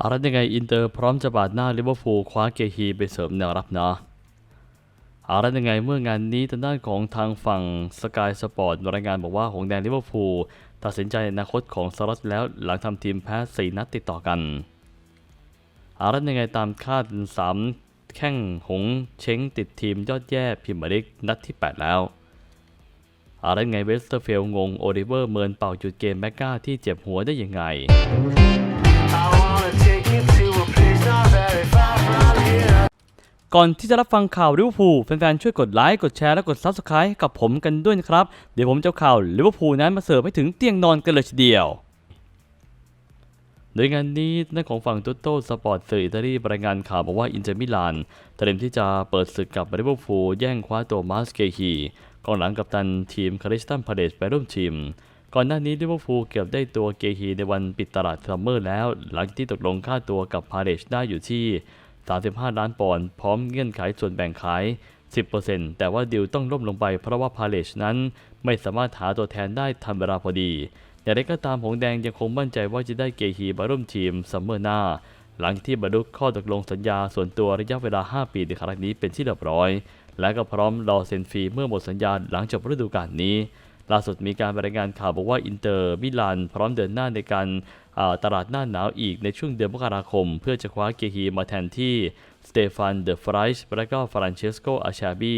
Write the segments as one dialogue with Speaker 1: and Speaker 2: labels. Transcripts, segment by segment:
Speaker 1: อะไรยังไงอินเตอร์พร้อมจะบาดหน้าลิเวอร์พูลคว้าเกฮีไปเสริมแนวรับนะอะไรยังไงเมื่องานนี้ทางด้านของทางฝั่งสกายสปอร์ตรายงานบอกว่าหงแดงลิเวอร์พูลตัดสินใจอนาคตของสล็อตแล้วหลังทำทีมแพ้4นัดติดต่อกันอะไรยังไงตามคาด 3 แข้งหงเช้งติดทีมยอดแย่พิมพ์ลิกนัดที่ 8 แล้วอะไรไงเวสเตอร์เฟลงงโอลิเวอร์เมินเป่าหยุดเกมแมกกาที่เจ็บหัวได้ยังไง ก่อนที่จะรับฟังข่าวลิเวอร์พูลแฟนๆ ช่วยกดไลค์ กดแชร์ และกด Subscribe ให้กับผมกันด้วยนะครับ เดี๋ยวผมจะข่าวลิเวอร์พูลนั้นมาเสิร์ฟให้ถึงเตียงนอนกันเลยทีเดียว โดยงานนี้น้านของฝั่งตุโต้สปอร์ตสื่ออิตาลีรายงานข่าวบอกว่าอินเตอร์มิลานเตรียมที่จะเปิดศึกกับลิเวอร์พูลแย่งคว้าตัวมาสเกฮีกองหลังกับตันทีมคาริสตันพาเดสไปร่วมทีมก่อนหน้านี้ลิเวอร์พูลเกือบได้ตัวเกฮีในวันปิดตลาดซัมเมอร์แล้ว หลังที่ตกลงค่าตัวกับพาเดสได้อยู่ที่ 35 ล้านปอนด์พร้อมเงื่อนไขส่วนแบ่งขาย 10%แต่ว่าดิวต้องล่มลงไปเพราะว่าพาเลชนั้น ไม่สามารถหาตัวแทนได้ทันเวลาพอดีอย่างไรก็ตามหงแดงยังคงมั่นใจว่าจะได้เกฮีมาร่วมทีมซัมเมอร์หน้า หลังที่บรรลุข้อตกลงสัญญาส่วนตัวระยะเวลา 5 ปีในครั้งนี้เป็นที่เรียบร้อย และก็พร้อมรอเซ็นฟรีเมื่อหมดสัญญาหลังจบฤดูกาลนี้ล่าสุดมีการรายงานข่าวบอกว่าอินเตอร์มิลานพร้อมเดินหน้าในการ ตลาดหน้าหนาวอีกในช่วงเดือนมกราคม เพื่อจะคว้าเกฮีมาแทนที่สเตฟานเดอะฟรายส์และก็ฟรานเชสโกอาชาบี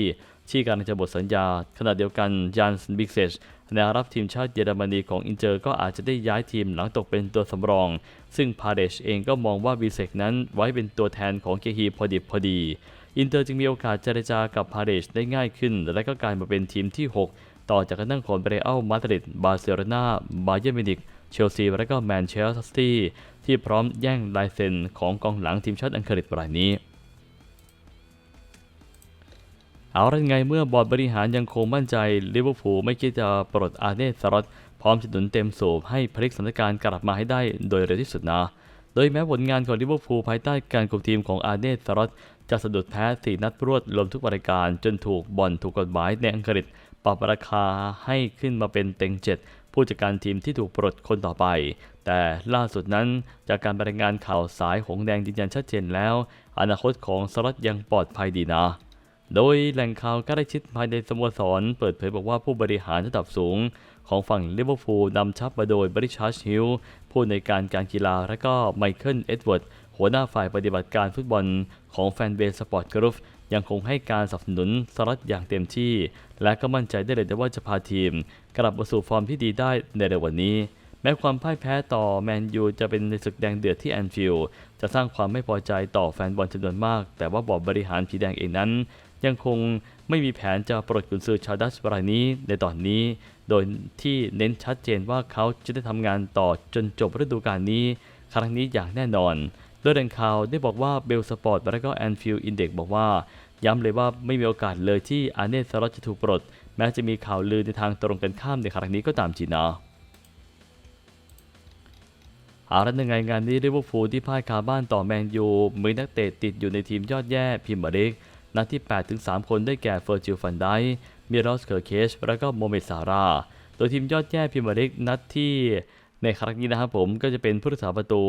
Speaker 1: ที่กำลังจะหมดสัญญา ขณะเดียวกันยานส์บิกเซชแนวรับทีมชาติเยอรมนีของอินเตอร์ก็อาจจะได้ย้ายทีมหลังตกเป็นตัวสำรอง ซึ่งพาเดชเองก็มองว่าบิเซกนั้นไว้เป็นตัวแทนของเกฮีพอดิบพอดี อินเตอร์จึงมีโอกาสเจรจากับพาเดชได้ง่ายขึ้น และก็กลายมาเป็นทีมที่ 6 ต่อจากการนั่งของเรอัลมาดริดบาร์เซโลนาบาเยิร์มิวนิก เชลซีและก็แมนเชสเตอร์ซิตี้ที่พร้อมแย่งลายเซ็นของกองหลังทีมชาติอังกฤษรายนี้เอาละไงเมื่อบอร์ดบริหารยังคงมั่นใจลิเวอร์พูลไม่คิดจะปลดอาร์เนสรอตพร้อมจะหนุนเต็มสูบให้พลิกสถานการณ์กลับมาให้ได้โดยเร็วที่สุดนะ โดยแม้ผลงานของลิเวอร์พูลภายใต้การคุมทีมของอาร์เนสรอตจะสะดุดแพ้4นัดรวดรวมทุกรายการจนถูกบอลถูกกฎหมายในอังกฤษปรับราคาให้ขึ้นมาเป็นเต็งเจ็ด ผู้จัดการทีมที่ถูกปลดคนต่อไป แต่ล่าสุดนั้นจากการรายงานข่าวสายหงแดงยืนยันชัดเจนแล้ว อนาคตของสล็อตยังปลอดภัยดีนะ โดยแหล่งข่าวใกล้ชิดภายในสโมสร เปิดเผยบอกว่าผู้บริหารระดับสูง ของฝั่งลิเวอร์พูลนำชับมาโดยบริชาร์ดฮิลผู้ในการการกีฬาและก็ไมเคิลเอ็ดเวิร์ดหัวหน้าฝ่ายปฏิบัติการฟุตบอลของแฟนเบสสปอร์ตกรุ๊ป ยังคงให้การสนับสนุนสลัดอย่างเต็มที่ และก็มั่นใจได้เลยว่าจะพาทีม กลับมาสู่ฟอร์มที่ดีได้ในเร็ววันนี้ แม้ความพ่ายแพ้ต่อแมนยูจะเป็นในศึกแดงเดือดที่แอนฟิลด์จะสร้างความไม่พอใจต่อแฟนบอลจำนวนมาก แต่ว่าบอร์ดบริหารผีแดงเองนั้น ยังคงไม่มีแผนจะปลดกุนซือชาวดัชรายนี้ในตอนนี้ โดยที่เน้นชัดเจนว่าเขาจะได้ทำงานต่อจนจบฤดูกาลนี้ ครั้งนี้อย่างแน่นอน ดยแหล่งข่าวได้บอกว่าเบลสปอร์ตและก็แอนฟิลด์อินเด็กบอกว่า ย้ำเลยว่าไม่มีโอกาสเลยที่อาเนสซารอตจะถูกปลด แม้จะมีข่าวลือในทางตรงกันข้ามในครั้งนี้ก็ตามจีนะอาละยังไงงานนี้ลิเวอร์พูลที่พ่ายคาบ้านต่อแมนยูมีนักเตะติดอยู่ในทีมยอดแย่พิมพ์บริกนัดที่8-3คนได้แก่เฟอร์จิลฟันไดมิรอสเคอร์เคช และก็โมเมซาร่าโดยทีมยอดแย่พิมพ์บริกนัดที่ในครั้งนี้นะครับผมก็จะเป็นผู้รักษาประตู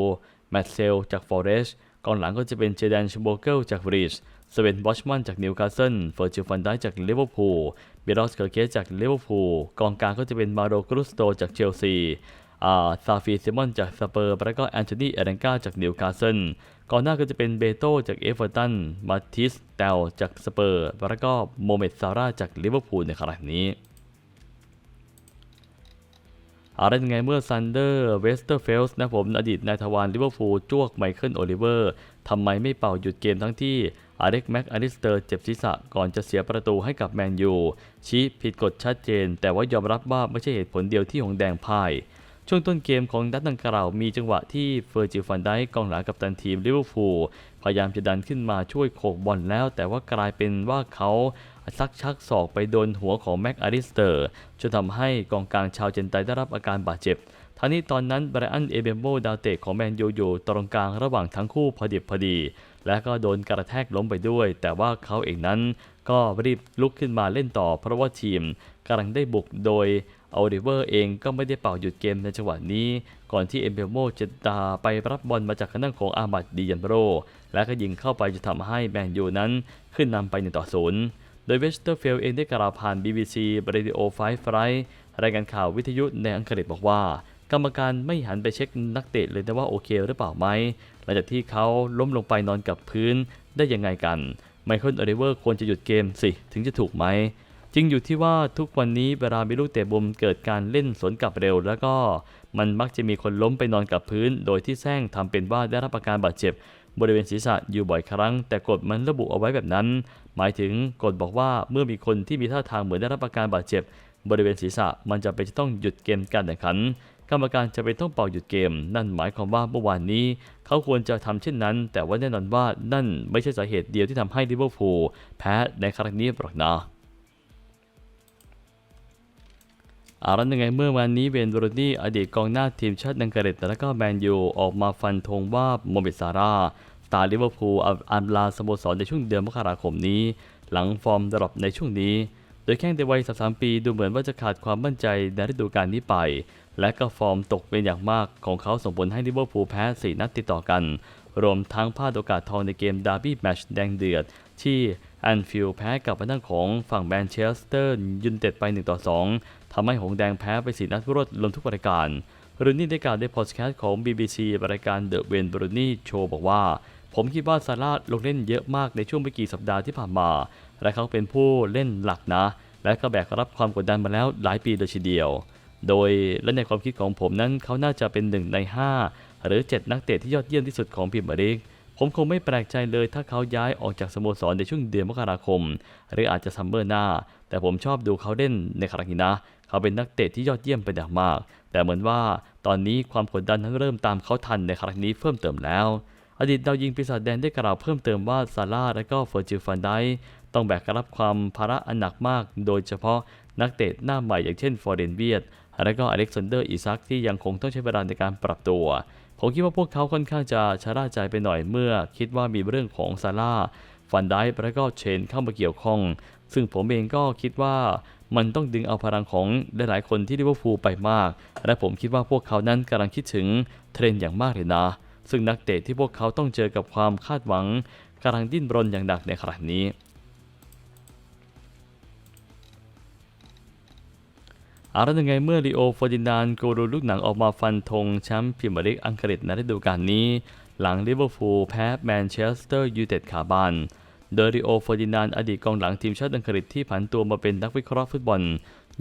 Speaker 1: แมตเซลจากฟอเรสต์กองหลังก็จะเป็นเจแดนชโบเกิลจากบริชสเวนบอชมันจากนิวคาสเซิลเฟอร์จิลฟันไดจากลิเวอร์พูลมิรอสเคอร์เคชจากลิเวอร์พูลกองกลางก็จะเป็นมาโรกรุสโตจากเชลซีอาซาฟีเซมอนจากสเปอร์ แล้วก็แอนโทนีเอเรนกาจากนิวคาสเซิลก่อนหน้าก็จะเป็นเบโตจากเอเวอร์ตันมาติสเตลจากสเปอร์ แล้วก็โมเมดซาร่าจากลิเวอร์พูลในครั้งนี้ อะไรยังไงเมื่อซันเดอร์เวสเตอร์เฟลส์นะผมอดีตนายทวารลิเวอร์พูลจวกไมเคิลโอลิเวอร์ทำไมไม่เป่าหยุดเกมทั้งที่อาเร็กแม็กอลิสเตอร์เจ็บศีรษะก่อนจะเสียประตูให้กับแมนยูชี้ผิดกฎชัดเจน แต่ว่ายอมรับว่าไม่ใช่เหตุผลเดียวที่หงแดงพ่าย ช่วงต้นเกมของนัดดังกล่าวมีจังหวะที่เฟอร์จิลฟันได้กองหลังกับตันทีมลิเวอร์พูลพยายามจะดันขึ้นมาช่วยโขกบอลแล้ว แต่ว่ากลายเป็นว่าเขาซักชักศอกไปโดนหัวของแม็กอาริสเตอร์จนทำให้กองกลางชาวเจนไตได้รับอาการบาดเจ็บทั้งนี้ตอนนั้นไบรอันเอเบมโบดาวเตะของแมนยูอยู่ตรงกลางระหว่างทั้งคู่พอดิบพอดี และก็โดนกระแทกล้มไปด้วย แต่ว่าเขาเองนั้นก็รีบลุกขึ้นมาเล่นต่อเพราะว่าทีมกำลังได้บุกโดย อลิเวอร์เองก็ไม่ได้เป่าหยุดเกมในจังหวะนี้ ก่อนที่เอมเบลโมจะตาไปรับบอลมาจากทางด้านของอามัดดิยันโร และก็ยิงเข้าไปจะทำให้แมนยูนั้นขึ้นนำไป1ต่อ0โดยเวสเตอร์เฟลเองได้กล่าวผ่าน BBC Radio 5 Friday รายการข่าววิทยุในอังกฤษบอกว่า กรรมการไม่หันไปเช็คนักเตะเลยนะว่าโอเคหรือเปล่าไหมหลังจากที่เขาล้มลงไปนอนกับพื้นได้ยังไงกันไมเคิลโอลิเวอร์ควรจะหยุดเกมสิ ถึงจะถูกไหม จริงอยู่ที่ว่าทุกวันนี้เวลามีลูกเตะบุมเกิดการเล่นสวนกลับเร็ว แล้วก็มันมักจะมีคนล้มไปนอนกับพื้น โดยที่แซงทำเป็นว่าได้รับอาการบาดเจ็บบริเวณศีรษะอยู่บ่อยครั้ง แต่กฎมันระบุเอาไว้แบบนั้น หมายถึงกฎบอกว่าเมื่อมีคนที่มีท่าทางเหมือนได้รับอาการบาดเจ็บ บริเวณศีรษะมันจะเป็นจะต้องหยุดเกมการแข่งขัน กรรมการจะเป็นต้องเป่าหยุดเกม นั่นหมายความว่าเมื่อวานนี้ เขาควรจะทำเช่นนั้น แต่ว่าแน่นอนว่านั่นไม่ใช่สาเหตุเดียวที่ทำให้ลิเวอร์พูลแพ้ในครั้งนี้หรอกนะ อารันยังไงเมื่อวันนี้เวนโรนี่อดีตกองหน้าทีมชาติอังกฤษและก็แมนยูออกมาฟันธงว่าโมเมดซาร่าตาลิเวอร์พูลอัมลาสโมสรในช่วงเดือนมกราคมนี้ หลังฟอร์มดรอปในช่วงนี้ โดยแข้งในวัย 33 ปีดูเหมือนว่าจะขาดความมั่นใจในฤดูกาลนี้ไป และก็ฟอร์มตกเป็นอย่างมากของเขาส่งผลให้ลิเวอร์พูลแพ้ 4 นัดติดต่อกัน รวมทั้งพลาดโอกาสทองในเกมดาร์บี้แมชแดงเดือดที่แอนฟิลด์แพ้กับทางด้านของฝั่งแมนเชสเตอร์ยูไนเต็ดไป 1 ต่อ 2 ทำให้หงแดงแพ้ไป4นัดรวดรวมทุกรายการรูนี่ได้กล่าวในพอดแคสต์ของ BBC รายการ The Wayne Rooney Show บอกว่า ผมคิดว่าซาร่าลงเล่นเยอะมากในช่วงไม่กี่สัปดาห์ที่ผ่านมา และเขาเป็นผู้เล่นหลักนะ และก็แบกรับความกดดันมาแล้วหลายปีเลยทีเดียว โดยและในความคิดของผมนั้นเขาน่าจะเป็นหนึ่งใน 5 หรือ 7 นักเตะที่ยอดเยี่ยมที่สุดของพรีเมียร์ลีก ผมคงไม่แปลกใจเลยถ้าเขาย้ายออกจากสโมสรในช่วงเดือนมกราคม หรืออาจจะซัมเมอร์หน้า แต่ผมชอบดูเขาเล่นในครั้งนี้นะ เขาเป็นนักเตะที่ยอดเยี่ยมเป็นอย่างมาก แต่เหมือนว่าตอนนี้ความกดดันนั้นเริ่มตามเขาทันในครั้งนี้เพิ่มเติมแล้ว อดีตดาวยิงปีศาจแดนได้กล่าวเพิ่มเติมว่าซาร่าและก็เฟอร์จิลฟันไดต้องแบกรับความภาระอันหนักมาก โดยเฉพาะนักเตะหน้าใหม่อย่างเช่นฟอร์เดนเวียดและก็อเล็กซานเดอร์อิซักที่ยังคงต้องใช้เวลาในการปรับตัว ผมคิดว่าพวกเขาค่อนข้างจะชะล่าใจไปหน่อยเมื่อ คิดว่ามีเรื่องของซาร่าฟันไดค์และก็เชนเข้ามาเกี่ยวข้อง ซึ่งผมเองก็คิดว่ามันต้องดึงเอาพลังของหลายๆคนที่ลิเวอร์พูลไปมาก และผมคิดว่าพวกเขานั้นกำลังคิดถึงเทรนอย่างมากเลยนะ ซึ่งนักเตะที่พวกเขาต้องเจอกับความคาดหวังกำลังดิ้นรนอย่างหนักในขณะนี้ อารันยังไงเมื่อลีโอฟอร์ดินาน์กูรูลูกหนังออกมาฟันธงแชมป์พรีเมียร์ลีกอังกฤษในฤดูกาลนี้ หลังลิเวอร์พูลแพ้แมนเชสเตอร์ยูไนเต็ดขาบ้านโดยลีโอฟอร์ดินานอดีตกองหลังทีมชาติอังกฤษที่ผันตัวมาเป็นนักวิเคราะห์ฟุตบอล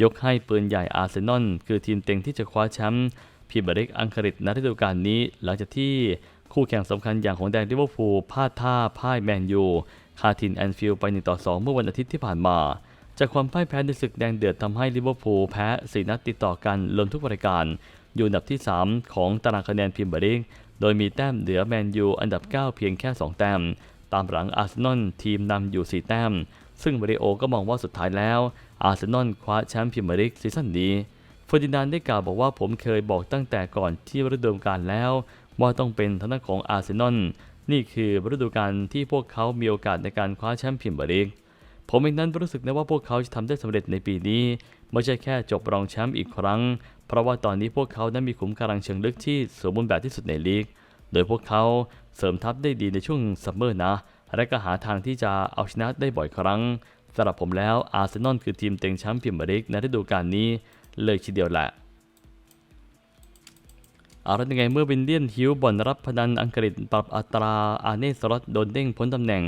Speaker 1: ยกให้ปืนใหญ่อาร์เซนอลคือทีมเต็งที่จะคว้าแชมป์พรีเมียร์ลีกอังกฤษในฤดูกาลนี้ หลังจากที่คู่แข่งสำคัญอย่างของแดงลิเวอร์พูลพลาดท่าพ่ายแมนยูคาทินแอนฟิลด์ไป1ต่อ2เมื่อวันอาทิตย์ที่ผ่านมา จากความพ่ายแพ้ในศึกแดงเดือดทำให้ลิเวอร์พูลแพ้4นัดติดต่อกันรวมทุกรายการ อยู่อันดับที่ 3 ของตารางคะแนนพรีเมียร์ลีกโดยมีแต้มเหนือแมนยูอันดับ 9 เพียงแค่ 2 แต้ม ตามหลังอาร์เซนอลทีมนำอยู่ 4 แต้ม ซึ่งมาริโอก็มองว่าสุดท้ายแล้ว อาร์เซนอลคว้าแชมป์พรีเมียร์ลีกซีซั่นนี้เฟอร์ดินานได้กล่าวบอกว่าผมเคยบอกตั้งแต่ก่อนที่ฤดูกาลแล้ว ว่าต้องเป็นทางด้านของอาร์เซนอลนี่คือฤดูกาลที่พวกเขามีโอกาสในการคว้าแชมป์พรีเมียร์ลีก ผมเองนั้นรู้สึกนะว่าพวกเขาจะทำได้สำเร็จในปีนี้ ไม่ใช่แค่จบรองแชมป์อีกครั้ง เพราะว่าตอนนี้พวกเขานั้นมีขุมกำลังเชิงลึกที่สมบูรณ์แบบที่สุดในลีก โดยพวกเขาเสริมทัพได้ดีในช่วงซัมเมอร์นะ และก็หาทางที่จะเอาชนะได้บ่อยครั้งสำหรับผมแล้วอาร์เซนอลคือทีมเต็งแชมป์พรีเมียร์ลีกในฤดูกาลนี้เลยทีเดียวแหละเอาละยังไงเมื่อวินเลียนฮิวบอนรับพนันอังกฤษปรับอัตราอาเนสลอตโดนเด้งพ้นตำแหน่ง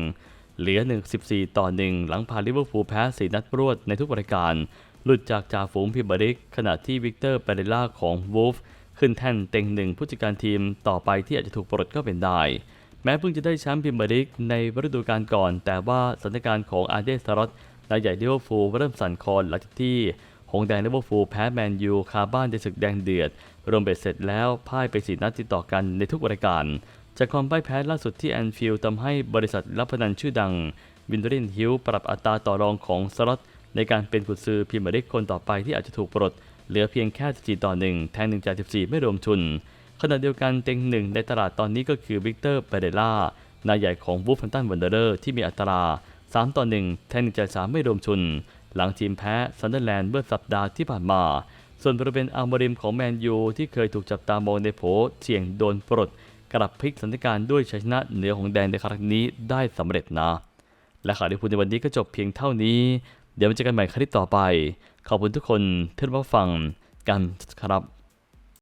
Speaker 1: เหลือ 1-14 ต่อ 1 หลังพาลิเวอร์พูลแพ้4นัดรวดในทุกรายการ หลุดจากจ่าฝูงพิมบริก ขณะที่วิกเตอร์เปเรล่าของวูฟขึ้นแท่นเต็งหนึ่งผู้จัดการทีมต่อไปที่อาจจะถูกปลดก็เป็นได้ แม้เพิ่งจะได้แชมป์พิมบริกในฤดูกาลก่อน แต่ว่าสถานการณ์ของอาร์เดสลอตนายใหญ่ลิเวอร์พูลเริ่มสั่นคลอนหลังจากที่หงแดงลิเวอร์พูลแพ้แมนยูคาบ้านในศึกแดงเดือด รวมเบ็ดเสร็จแล้วพ่ายไปสีนัดติดต่อกันในทุกรายการ จากความพ่ายแพ้ล่าสุดที่แอนฟิลด์ทำให้บริษัทรับพนันชื่อดังวินเดรินฮิลปรับอัตราต่อรองของสล็อตในการเป็นกุญซือพรีเมียร์ลีกคนต่อไปที่อาจจะถูกปลดเหลือเพียงแค่14ต่อ1แทน1จาก14 ไม่รวมทุน ขณะเดียวกันเต็งหนึ่งในตลาดตอนนี้ก็คือวิกเตอร์เปเรล่านายใหญ่ของวูฟแฟนตันวันเดอร์ที่มีอัตรา 3 ต่อ 1 แทน1จาก3ไม่รวมทุน หลังทีมแพ้ซันเดอร์แลนด์เมื่อสัปดาห์ที่ผ่านมา ส่วนบริเวณอัลมาริมของแมนยูที่เคยถูกจับตามองในโผเสี่ยงโดนปลด กลับพลิกสถานการณ์ด้วยชัยชนะเหนือของแดนในครั้งนี้ได้สำเร็จนะ และข่าวที่พูดในวันนี้ก็จบเพียงเท่านี้ เดี๋ยวมาเจอกันใหม่คลิปต่อไป ขอบคุณทุกคนที่รับฟังกันครับ